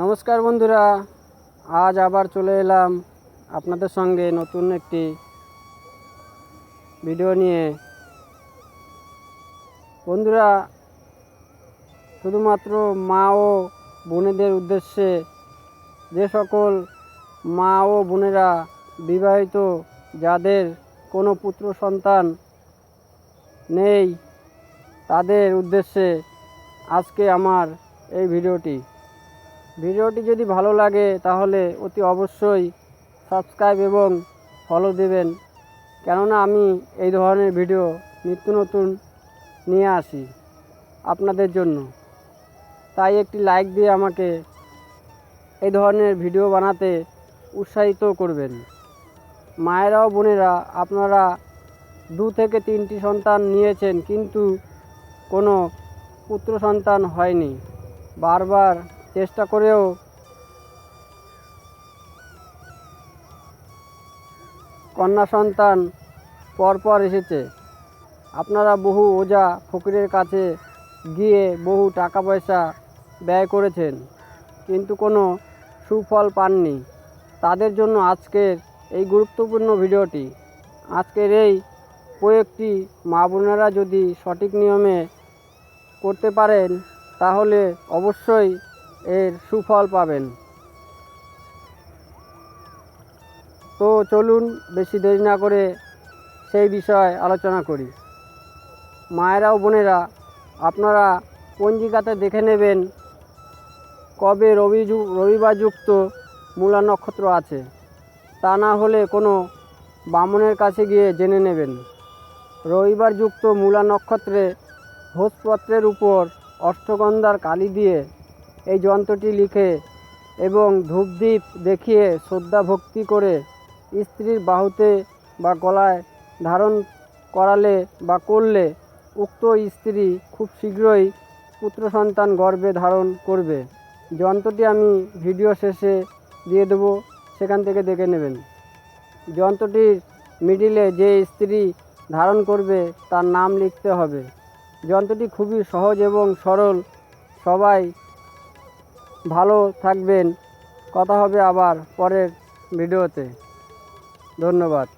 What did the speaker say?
নমস্কার বন্ধুরা, আজ আবার চলে এলাম আপনাদের সঙ্গে নতুন একটি ভিডিও নিয়ে। বন্ধুরা, শুধুমাত্র মা ও বোনেদের উদ্দেশ্যে যে সকল মা ও বোনেরা বিবাহিত, যাদের কোনো পুত্র সন্তান নেই, তাদের উদ্দেশ্যে আজকে আমার এই ভিডিওটি ভিডিওটি যদি ভালো লাগে তাহলে অতি অবশ্যই সাবস্ক্রাইব এবং ফলো দেবেন। কেননা আমি এই ধরনের ভিডিও নিত্য নতুন নিয়ে আসি আপনাদের জন্য। তাই একটি লাইক দিয়ে আমাকে এই ধরনের ভিডিও বানাতে উৎসাহিত করবেন। মায়েরা ও বোনেরা, আপনারা দু থেকে তিনটি সন্তান নিয়েছেন কিন্তু কোনো পুত্র সন্তান হয়নি। বারবার চেষ্টা করেও কন্যা সন্তান পরপর এসেছে। আপনারা বহু ওজা ফকিরের কাছে গিয়ে বহু টাকা পয়সা ব্যয় করেছেন, কিন্তু কোনো সুফল পাননি। তাদের জন্য আজকের এই গুরুত্বপূর্ণ ভিডিওটি। আজকের এই কয়েকটি মা বোনেরা যদি সঠিক নিয়মে করতে পারেন, তাহলে অবশ্যই এর সুফল পাবেন। তো চলুন, বেশি দেরি না করে সেই বিষয়ে আলোচনা করি। মায়েরা ও বোনেরা, আপনারা পঞ্জিকাতে দেখে নেবেন কবে রবি রবিবারযুক্ত মূলা নক্ষত্র আছে। তা না হলে কোনো বামনের কাছে গিয়ে জেনে নেবেন। রবিবার যুক্ত মূলা নক্ষত্রে ভোজপত্রের উপর অষ্টগন্ধার কালি দিয়ে এই যন্ত্রটি লিখে এবং ধূপদীপ দেখিয়ে শ্রদ্ধা ভক্তি করে স্ত্রীর বাহুতে বা গলায় ধারণ করালে বা করলে উক্ত স্ত্রী খুব শীঘ্রই পুত্র সন্তান গর্ভে ধারণ করবে। যন্ত্রটি আমি ভিডিও শেষে দিয়ে দেবো, সেখান থেকে দেখে নেবেন। যন্ত্রটির মিডিলে যে স্ত্রী ধারণ করবে, তার নাম লিখতে হবে। যন্ত্রটি খুবই সহজ এবং সরল। সবাই ভালো থাকবেন। কথা হবে আবার পরের ভিডিওতে। ধন্যবাদ।